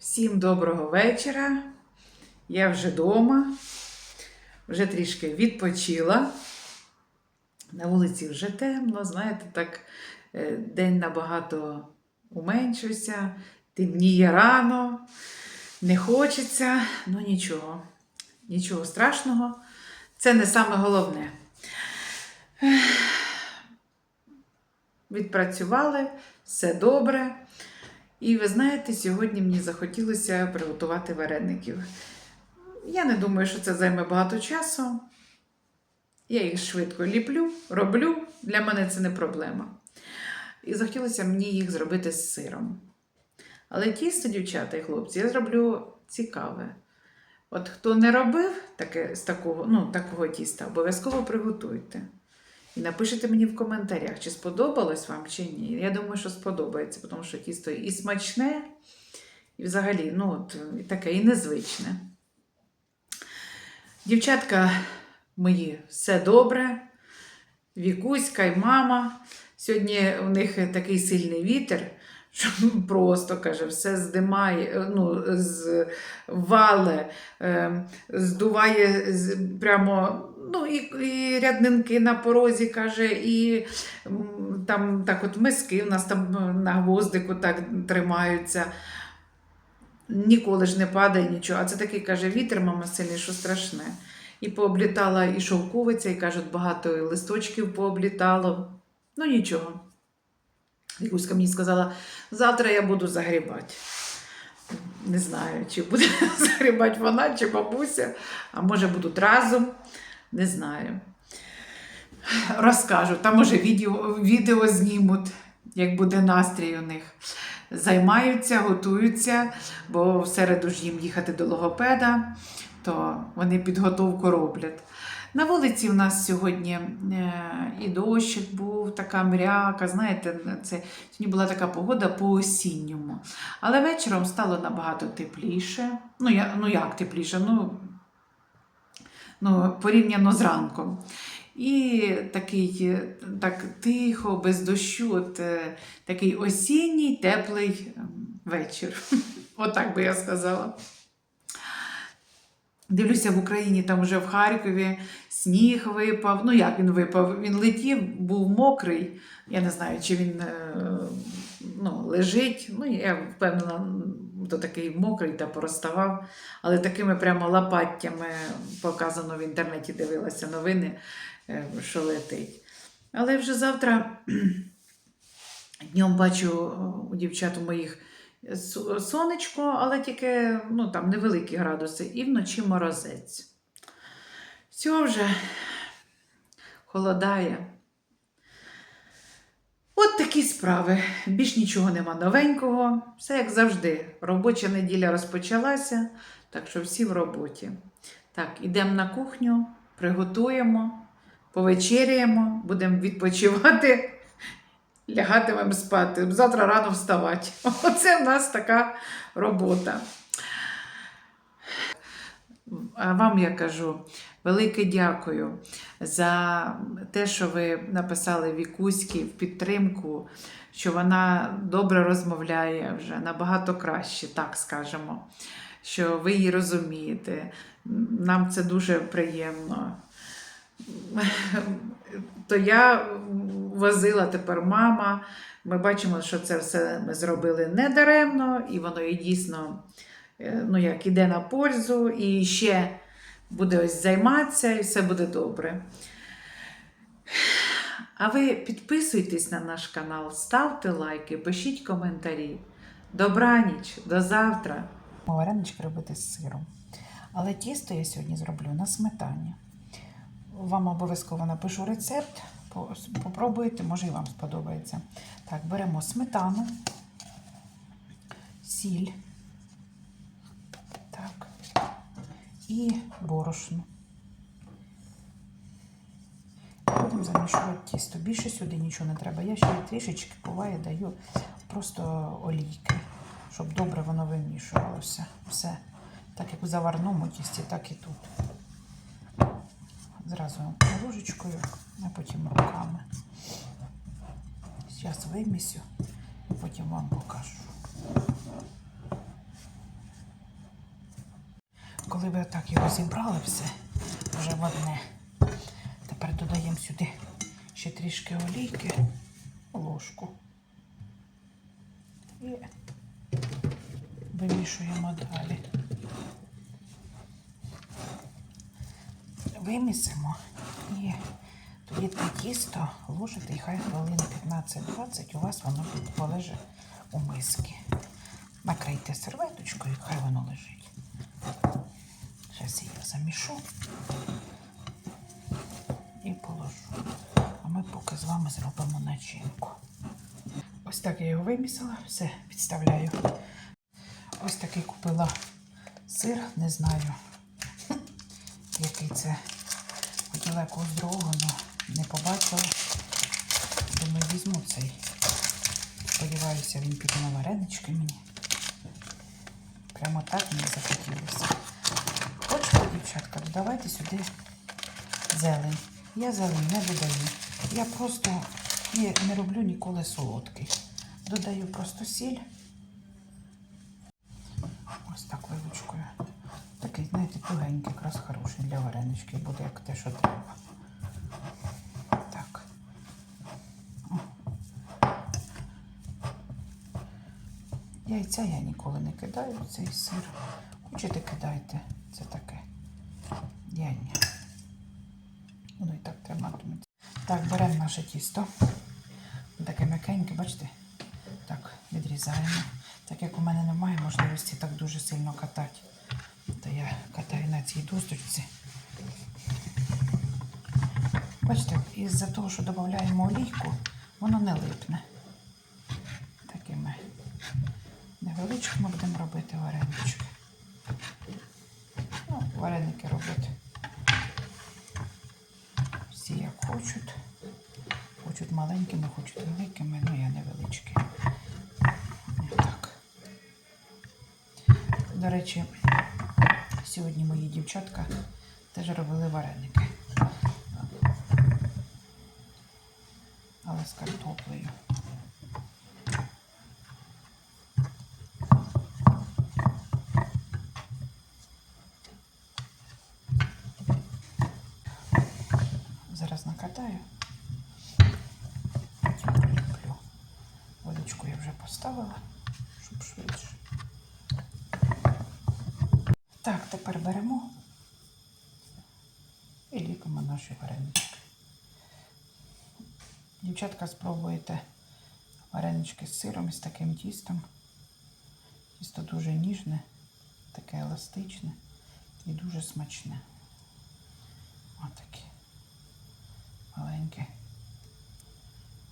Всім доброго вечора. Я вже вдома, вже трішки відпочила. На вулиці вже темно, знаєте, так е, день набагато уменшився, темніє рано, не хочеться, ну нічого, нічого страшного. Це не саме головне. Відпрацювали, все добре. І ви знаєте, сьогодні мені захотілося приготувати вареників. Я не думаю, що це займе багато часу. Я їх швидко ліплю, роблю. Для мене це не проблема. І захотілося мені їх зробити з сиром. Але тісто, дівчата і хлопці, я зроблю цікаве. От хто не робив таке, з такого, ну, такого тіста, обов'язково приготуйте. І напишіть мені в коментарях, чи сподобалось вам, чи ні. Я думаю, що сподобається, тому що тісто і смачне, і взагалі, ну, от, і таке, і незвичне. Дівчатка мої, все добре. Вікуська і мама. Сьогодні у них такий сильний вітер, що просто каже, все здимає, ну, з е, здуває прямо. Ну, і, і ряднинки на порозі, каже, і там так от миски у нас там на гвоздику так тримаються. Ніколи ж не падає нічого. А це такий каже, вітер, мама, сильний, що страшне. І пооблітала і шовковиця, і кажуть, багато листочків пооблітало. Ну нічого. Вікуська мені сказала, завтра я буду загрібати. Не знаю, чи буде загрібати вона, чи бабуся, а може будуть разом. Не знаю. Розкажу, там може відео, відео знімуть, як буде настрій у них. Займаються, готуються, бо в середу ж їм їхати до логопеда, то вони підготовку роблять. На вулиці в нас сьогодні е, і дощик був, така мряка. Знаєте, це сьогодні була така погода по-осінньому. Але вечором стало набагато тепліше. Ну, я, ну як тепліше? Ну, ну, порівняно з ранком. І такий е, так тихо, без дощу, от, е, такий осінній теплий ем, вечір. Отак би я сказала. Дивлюся, в Україні там вже в Харкові сніг випав. Ну як він випав? Він летів, був мокрий. Я не знаю, чи він е, ну, лежить. Ну, я впевнена, то такий мокрий та пороставав. Але такими прямо лопаттями показано в інтернеті, дивилася новини, е, що летить. Але вже завтра днем бачу у дівчат у моїх сонечко, але тільки ну, там невеликі градуси, і вночі морозець. Все вже холодає. От такі справи. Більш нічого нема новенького. Все як завжди. Робоча неділя розпочалася, так що всі в роботі. Так, ідемо на кухню, приготуємо, повечеряємо, будемо відпочивати, лягатимемо спати. Завтра рано вставати. Оце в нас така робота. А вам я кажу велике дякую за те, що ви написали Вікуськи в підтримку, що вона добре розмовляє вже набагато краще, так скажемо. Що ви її розумієте. Нам це дуже приємно. То я возила тепер мама. Ми бачимо, що це все ми зробили недаремно, і воно і дійсно е, ну, як іде на пользу, і ще буде ось займатися, і все буде добре. А ви підписуйтесь на наш канал, ставте лайки, пишіть коментарі. Добраніч, до завтра. Варенички робити з сиром. Але тісто я сьогодні зроблю на сметані. Вам обов'язково напишу рецепт. по- Попробуйте, може і вам сподобається. Так, беремо сметану, сіль. Так. І борошно. Будемо замішувати тісто. Більше сюди нічого не треба. Я ще трішечки буває даю просто олійки, щоб добре воно вимішувалося. Все. Так як в заварному тісті, так і тут. Зразу ложечкою, а потім руками. Зараз вимісю, потім вам покажу. коли ви так його зібрали все вже в одне, тепер додаємо сюди ще трішки олійки, ложку. І вимішуємо далі. Вимісимо і тоді те тісто ложите і хай хвилин 15-20 у вас воно полежить у миски. Накрийте серветочкою, хай воно лежить. Зараз я замішу і положу. А ми поки з вами зробимо начинку. Ось так я його вимісила, все підставляю. Ось такий купила сир, не знаю, який це. Хотіла якогось але не побачила. Думаю, візьму цей. Сподіваюся, він піде на варенички мені. Прямо так мені захотілося. Хочете, дівчатка, додавайте сюди зелень. Я зелень не додаю. Я просто не, не роблю ніколи солодкий. Додаю просто сіль. Ось так вилучкою. Такий, знаєте, тугенький, якраз хороший для варенички. Буде як те, що треба. Так. Яйця я ніколи не кидаю цей сир. Хочете кидайте. Це таке. Я ні. Воно і так триматиметься. Так, беремо наше тісто. Таке м'якеньке, бачите? Так, відрізаємо. Так як у мене немає можливості так дуже сильно катати, то я катаю на цій досточці. Бачите, із-за того, що додаємо олійку, воно не липне. Такими невеличкими будемо робити варенички. Ну, вареники роблять всі як хочуть. Хочуть маленькими, хочуть великими, ну я невеличкі. До речі, сьогодні мої дівчатка теж робили вареники. Але з картоплею. Зараз накатаю. Водичку я вже поставила, щоб швидше. Так, тепер беремо і ліпимо наші варенички. Дівчатка, спробуйте варенички з сиром і з таким тістом. Тісто дуже ніжне, таке еластичне і дуже смачне. Отакі маленькі.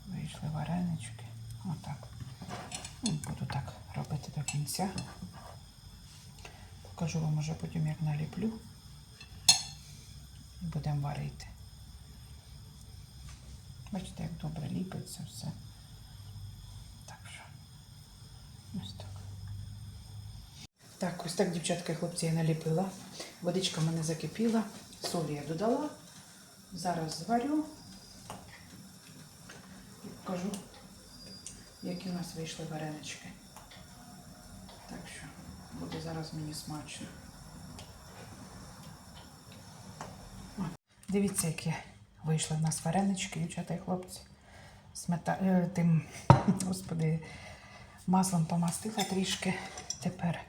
Вийшли варенички. Отак. Буду так робити до кінця. Покажу вам уже потім, як наліплю. І будемо варити. Бачите, як добре ліпиться все. Так що. Ось так. Так, ось так, дівчатка і хлопці, я наліпила. Водичка в мене закипіла, солі я додала. Зараз зварю і покажу, які у нас вийшли варенички. Зараз мені смачно. Дивіться, які вийшли в нас варенички, дівчата і хлопці. Смета... е, Тим, господи, маслом помастила трішки. Тепер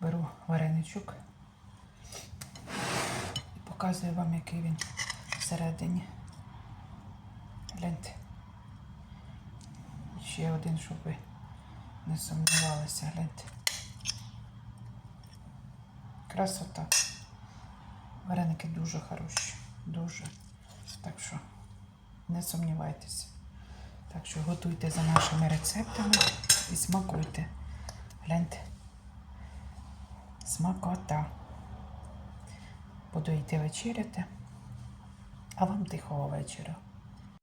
беру вареничок і показую вам, який він всередині. Гляньте. Ще один, щоб ви не сумнівалися, гляньте. Красота. Вареники дуже хороші. Дуже. Так що не сумнівайтеся. Так що готуйте за нашими рецептами і смакуйте. Гляньте. Смакота. Буду йти вечеряти. А вам тихого вечора.